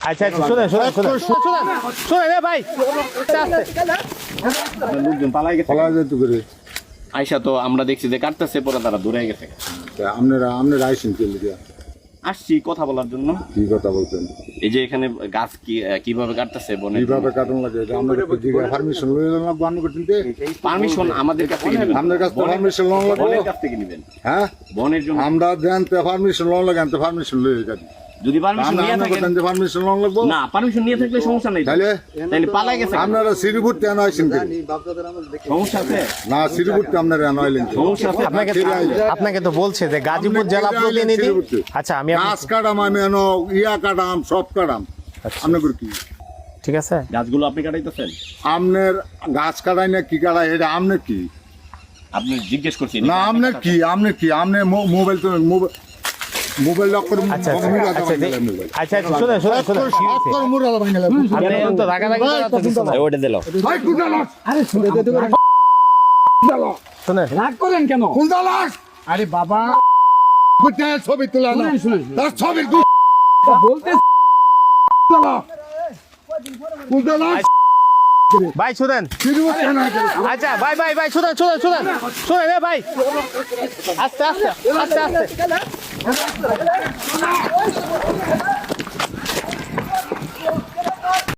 আচ্ছা আচ্ছা শুনেন শুনেন শুনেন। শুনেন শুনেন ভাই আস্তে আস্তে লোকজন পালাই গেছে। যেত করে। আয়সা তো আমরা দেখছি যে কাটতেছে পরে তারা দূরে গেছে। আপনারা আপনারা আইসেন কে লিগা আসছি কথা বলার জন্য। কি কথা বলতেন এই যে এখানে গাছ কি কীভাবে কাটতেছে বনে? কীভাবে কাটন লাগে এটা পারমিশন লয়ে করতেন পারমিশন আমাদের কাছ থেকে নেবেন। আপনার কাছ থেকে পারমিশন লোন লাগবে। বনের কাছ থেকে নেবেন। হ্যাঁ? বনের জন্য আমরা জানতে পারমিশন লোন লাগে আনতে পারমিশন লয়ে যাবেন যদি পারমিশন নিয়ে থাকেন পারমিশন লোন লাগবো? না পারমিশন নিয়ে থাকলে সমস্যা নেই। তাহলে? তাহলে পালাই গেছে। আপনারা সমস্যা আছে? না সিরিপুর আপনারা আনাইলেন সমস্যা আছে আপনাকে আপনাকে তো বলছে যে গাজীপুর জেলা প্রতিনিধি। আচ্ছা আমি আপনি- গাছ কাটাম আমি এনো ইয়া কাটাম সব কাটাম। আচ্ছা। আপনার কি? ঠিক আছে। গাছগুলো আপনি কাটাইতেছেন? আমনের গাছ কাটাই না কি কাটাই এটা আমনের কি? আপনি জিজ্ঞেস করছি না আমনের কি? আমনের কি? আমনে মো- মোবাইল তো মোবাইল মোবাইল লক করে আচ্ছা আচ্ছা শুনেন শুনেন শুনেন? আপনি তো শুনেন। রাগ করেন কেন? আরে বাবা। ছবি তোলা না তার ছবি বলতে ভাই শুনেন। আচ্ছা ভাই ভাই ভাই শুনেন শুনেন শুনেন। শুনেন ভাই। আস্তে আস্তে আস্তে আস্তে। 来来来来来来来来